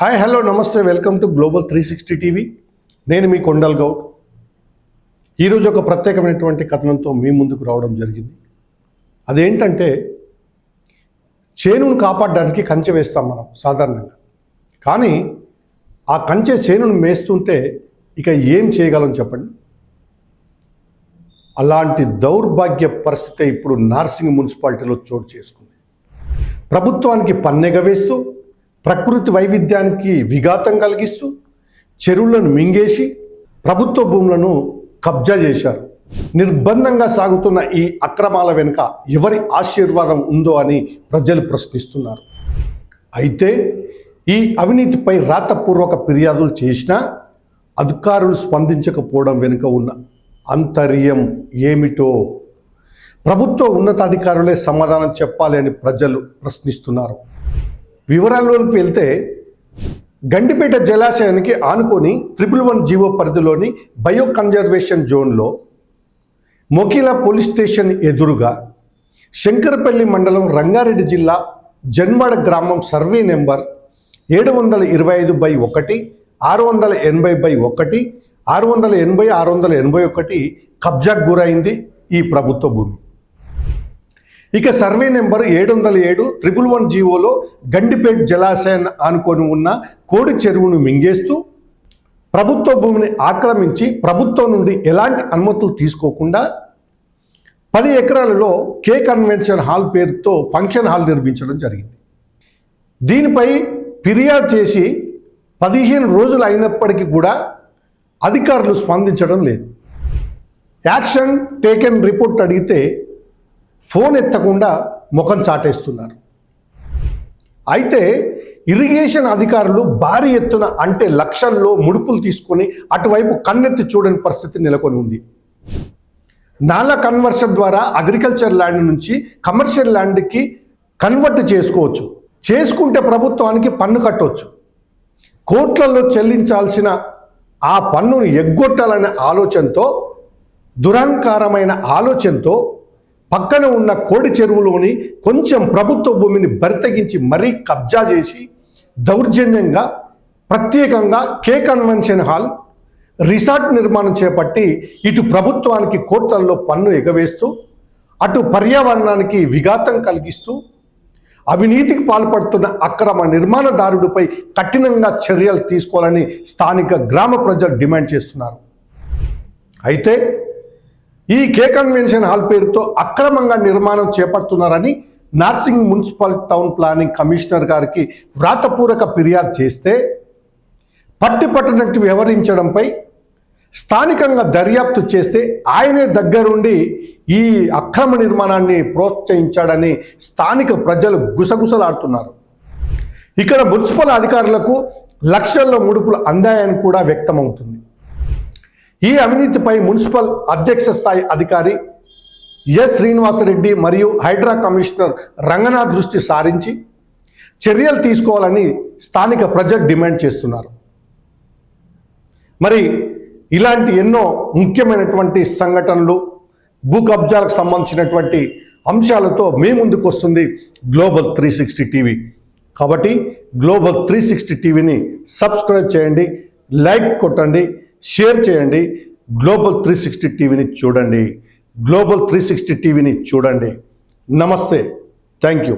Hi hello నమస్తే welcome to Global three sixty TV నేను మీ కొండల్ గౌడ్. ఈరోజు ఒక ప్రత్యేకమైనటువంటి కథనంతో మీ ముందుకు రావడం జరిగింది. అదేంటంటే చేనును కాపాడడానికి కంచె వేస్తాం మనం సాధారణంగా. కానీ ఆ కంచె చేనును మేస్తుంటే ఇక ఏం చేయగలం చెప్పండి? అలాంటి దౌర్భాగ్య పరిస్థితి ఇప్పుడు నార్సింగ్ మున్సిపాలిటీలో చోటు చేసుకుంది. ప్రభుత్వానికి పన్నెగ వేస్తూ ప్రకృతి వైవిధ్యానికి విఘాతం కలిగిస్తూ చెరువులను మింగేసి ప్రభుత్వ భూములను కబ్జా చేశారు. నిర్బంధంగా సాగుతున్న ఈ అక్రమాల వెనుక ఎవరి ఆశీర్వాదం ఉందో అని ప్రజలు ప్రశ్నిస్తున్నారు. అయితే ఈ అవినీతిపై రాతపూర్వక ఫిర్యాదులు చేసినా అధికారులు స్పందించకపోవడం వెనుక ఉన్న అంతర్యం ఏమిటో ప్రభుత్వ ఉన్నతాధికారులే సమాధానం చెప్పాలి అని ప్రజలు ప్రశ్నిస్తున్నారు. వివరాల్లోకి వెళ్తే గండిపేట జలాశయానికి ఆనుకొని ట్రిపుల్ వన్ జీవో పరిధిలోని బయో కన్జర్వేషన్ జోన్లో మొకిలా పోలీస్ స్టేషన్ ఎదురుగా శంకరపల్లి మండలం రంగారెడ్డి జిల్లా జన్వాడ గ్రామం సర్వే నెంబర్ ఏడు వందల ఇరవై ఐదు బై ఒకటి ఆరు వందల ఎనభై బై ఒకటి ఆరు వందల ఎనభై ఆరు వందల ఎనభై ఒకటి కబ్జాకు గురైంది ఈ ప్రభుత్వ భూమి. ఇక సర్వే నెంబర్ ఏడు వందల ఏడు త్రిపుల్ వన్ జీవోలో గండిపేట్ జలాశయాన్ని ఆనుకొని ఉన్న కోడి చెరువును మింగేస్తూ ప్రభుత్వ భూమిని ఆక్రమించి ప్రభుత్వం నుండి ఎలాంటి అనుమతులు తీసుకోకుండా పది ఎకరాలలో కే కన్వెన్షన్ హాల్ పేరుతో ఫంక్షన్ హాల్ నిర్మించడం జరిగింది. దీనిపై ఫిర్యాదు చేసి పదిహేను రోజులు అయినప్పటికీ కూడా అధికారులు స్పందించడం లేదు. యాక్షన్ టేకెన్ రిపోర్ట్ అడిగితే ఫోన్ ఎత్తకుండా ముఖం చాటేస్తున్నారు. అయితే ఇరిగేషన్ అధికారులు భారీ ఎత్తున అంటే లక్షల్లో ముడుపులు తీసుకొని అటువైపు కన్నెత్తి చూడని పరిస్థితి నెలకొని ఉంది. నాలా కన్వర్షన్ ద్వారా అగ్రికల్చర్ ల్యాండ్ నుంచి కమర్షియల్ ల్యాండ్కి కన్వర్ట్ చేసుకోవచ్చు. చేసుకుంటే ప్రభుత్వానికి పన్ను కట్టవచ్చు కోట్లలో చెల్లించాల్సిన ఆ పన్నును ఎగ్గొట్టాలనే ఆలోచనతో దురహంకారమైన ఆలోచనతో పక్కన ఉన్న కోడి చెరువులోని కొంచెం ప్రభుత్వ భూమిని బరితగించి మరీ కబ్జా చేసి దౌర్జన్యంగా ప్రత్యేకంగా కే కన్వెన్షన్ హాల్ రిసార్ట్ నిర్మాణం చేపట్టి ఇటు ప్రభుత్వానికి కోట్లల్లో పన్ను ఎగవేస్తూ అటు పర్యావరణానికి విఘాతం కలిగిస్తూ అవినీతికి పాల్పడుతున్న అక్రమ నిర్మాణదారుడిపై కఠినంగా చర్యలు తీసుకోవాలని స్థానిక గ్రామ ప్రజలు డిమాండ్ చేస్తున్నారు. అయితే ఈ కే కన్వెన్షన్ హాల్ పేరుతో అక్రమంగా నిర్మాణం చేపడుతున్నారని Narsing municipal town planning commissioner గారికి వ్రాతపూర్వక ఫిర్యాదు చేస్తే పట్టి పట్టనట్టు వ్యవహరించడంపై స్థానికంగా దర్యాప్తు చేస్తే ఆయనే దగ్గరుండి ఈ అక్రమ నిర్మాణాన్ని ప్రోత్సహించాడని స్థానిక ప్రజలు గుసగుసలాడుతున్నారు. ఇక్కడ మున్సిపల్ అధికారులకు లక్షల్లో ముడుపులు అందాయని కూడా వ్యక్తమవుతుంది. ఈ అవినీతిపై మున్సిపల్ అధ్యక్ష స్థాయి అధికారి ఎస్ శ్రీనివాసరెడ్డి మరియు హైడ్రా కమిషనర్ రంగనాథ్ దృష్టి సారించి చర్యలు తీసుకోవాలని స్థానిక ప్రజలు డిమాండ్ చేస్తున్నారు. మరి ఇలాంటి ఎన్నో ముఖ్యమైనటువంటి సంఘటనలు భూ కబ్జాలకు సంబంధించినటువంటి అంశాలతో మీ ముందుకు వస్తుంది గ్లోబల్ త్రీ సిక్స్టీ టీవీ. కాబట్టి గ్లోబల్ త్రీ సిక్స్టీ టీవీని సబ్స్క్రైబ్ చేయండి లైక్ కొట్టండి షేర్ చేయండి. గ్లోబల్ త్రీ సిక్స్టీ టీవీని చూడండి. గ్లోబల్ త్రీ సిక్స్టీ టీవీని చూడండి. నమస్తే. Thank you